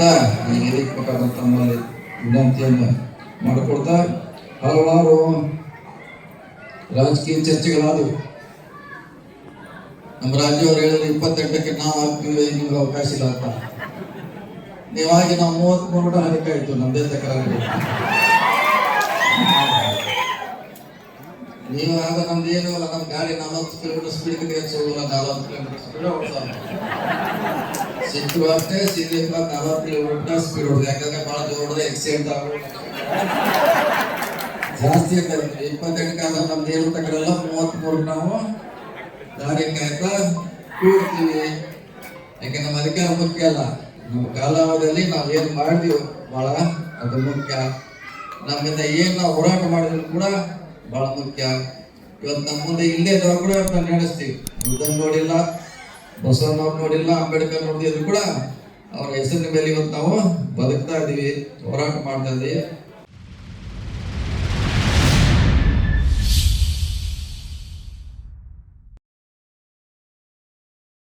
ಮುಖಾಂತರ ತಮ್ಮಲ್ಲಿ ವಿನಂತಿಯನ್ನು ಮಾಡಿಕೊಡ್ತಾ ಹಲವಾರು ರಾಜಕೀಯ ಚರ್ಚೆಗಳಾದವು. ನಮ್ಮ ರಾಜ್ಯವ್ರು ಹೇಳಿದ್ರೆ ಇಪ್ಪತ್ತೆಂಟಕ್ಕೆ ನಾವು ಆಗ್ತೀವಿ, ನಿಮ್ಗೆ ಅವಕಾಶ ಇಲ್ಲ ಅಂತ. ನೀವಾಗಿ ನಾವು ಮೂವತ್ಮೂರು ಕೂಡ ಹರಿಕಾಯ್ತು, ನಮ್ದೇ ತಕರಾರು ನೀವು ಆಗ ನಮ್ದು ಏನೂ ಅಲ್ಲ ನಮ್ಮ ಗಾಡಿ ನಲವತ್ತು ಕಿಲೋಮೀಟರ್ ಸ್ಪೀಡ್ ತೆಗೆದು ಹೋಗಲ್ಲ ನಲವತ್ತು ಕಿಲೋಮೀಟರ್ ಸ್ಪೀಡ್ ಓಡಿಸೋದು. ಸಿಟ್ಟು ಅಷ್ಟೇ ಸಿದ್ಲಿಪ್ಪ ನಲವತ್ತು ಕಿಲೋಮೀಟರ್ ಸ್ಪೀಡ್ ಹೊಡೆದು ಯಾಕಂದ್ರೆ ಭಾಳ ಜೋರ್ ಎಕ್ಸಿಡೆಂಟ್ ಆಗೋ ಆಗೋದು. ಜಾಸ್ತಿ ಆಗ್ತದೆ ಇಪ್ಪತ್ತೆಂಟಕ್ಕೆ ಕಾಲ ನಮ್ದು ಏನು ತಗೊಳ್ಳಲ್ಲ ಮೂವತ್ಮೂರು ನಾವು ದಾರಿ ಕಾಯ್ತಾ ಕೂಡ್ತೀವಿ ಯಾಕೆ ನಮ್ಮ ಅಧಿಕಾರ ಮುಖ್ಯ ಅಲ್ಲ. ನಮ್ಮ ಕಾಲಾವಧಿಯಲ್ಲಿ ನಾವು ಏನು ಮಾಡ್ತೀವಿ ಬಹಳ ಅದು ಮುಖ್ಯ. ನಮ್ಮಿಂದ ಏನು ನಾವು ಹೋರಾಟ ಮಾಡಿದ್ರು ಕೂಡ ಬಹಳ ಮುಖ್ಯ. ಇವತ್ತು ನಮ್ಮ ಮುಂದೆ ಇಲ್ಲೇ ನಾವು ನಡೆಸ್ತೀವಿ. ಬುದ್ಧನ್ ನೋಡಿಲ್ಲ ಬಸವಣ್ಣವ್ರು ನೋಡಿಲ್ಲ, ಅಂಬೇಡ್ಕರ್ ನೋಡಿದ್ರು ಕೂಡ ಅವರ ಹೆಸರಿನ ಮೇಲೆ ಇವತ್ತು ನಾವು ಬದುಕ್ತಾ ಇದ್ದೀವಿ ಹೋರಾಟ ಮಾಡ್ತಾ ಇದೀವಿ.